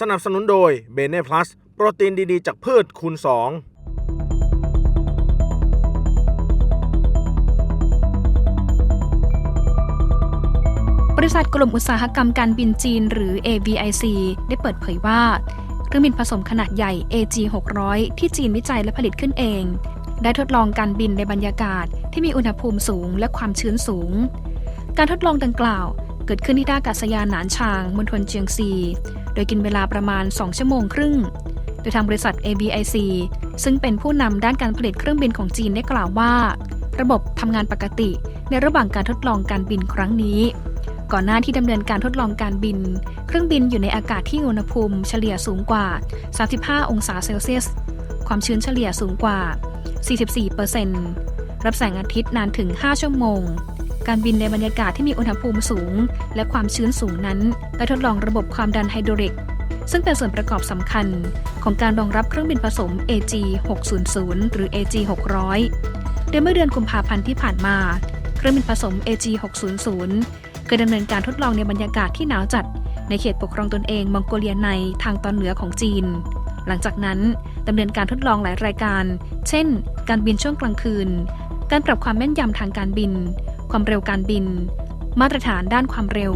สนับสนุนโดยเบเน่พลัสโปรตีนดีๆ จากพืชคูณ2บริษัทกลุ่มอุตสาหกรรมการบินจีนหรือ AVIC ได้เปิดเผยว่า เครื่องบินผสมขนาดใหญ่ AG 600 ที่จีนวิจัยและผลิตขึ้นเอง ได้ทดลองการบินในบรรยากาศที่มีอุณหภูมิสูงและความชื้นสูง การทดลองดังกล่าว เกิดขึ้นที่ท่าอากาศยานหนานชางมณฑลเจียงซี โดยกินเวลาประมาณ 2 ชั่วโมงครึ่ง โดยทางบริษัท AVIC ซึ่งเป็นผู้นำด้านการผลิตเครื่องบินของจีนได้กล่าวว่า ระบบทำงานปกติในระหว่างการทดลองการบินครั้งนี้ ก่อนหน้าที่ดำเนินการทดลองการบิน เครื่องบินอยู่ในอากาศที่อุณหภูมิเฉลี่ยสูงกว่า 35 องศาเซลเซียส ความชื้นเฉลี่ยสูงกว่า 44%รับแสงอาทิตย์นานถึง 5 ชั่วโมง การบินในบรรยากาศที่มีอุณหภูมิสูง และความชื้นสูงนั้นได้ทดลองระบบความดันไฮดรอลิก ซึ่งเป็นส่วนประกอบสำคัญ ของการรองรับเครื่องบินผสม AG 600หรือ AG 600โดยเมื่อเดือนกุมภาพันธ์ที่ผ่านมา เครื่องบินผสม AG 600เคยดำเนินการทดลองในบรรยากาศที่หนาวจัด ในเขตปกครองตนเองมองโกเลียในทางตอนเหนือของจีน หลังจากนั้นดำเนินการทดลองหลายรายการ เช่น การบินช่วงกลางคืน การปรับความแม่นยำทางการบิน ความเร็วการบิน มาตรฐานด้านความเร็ว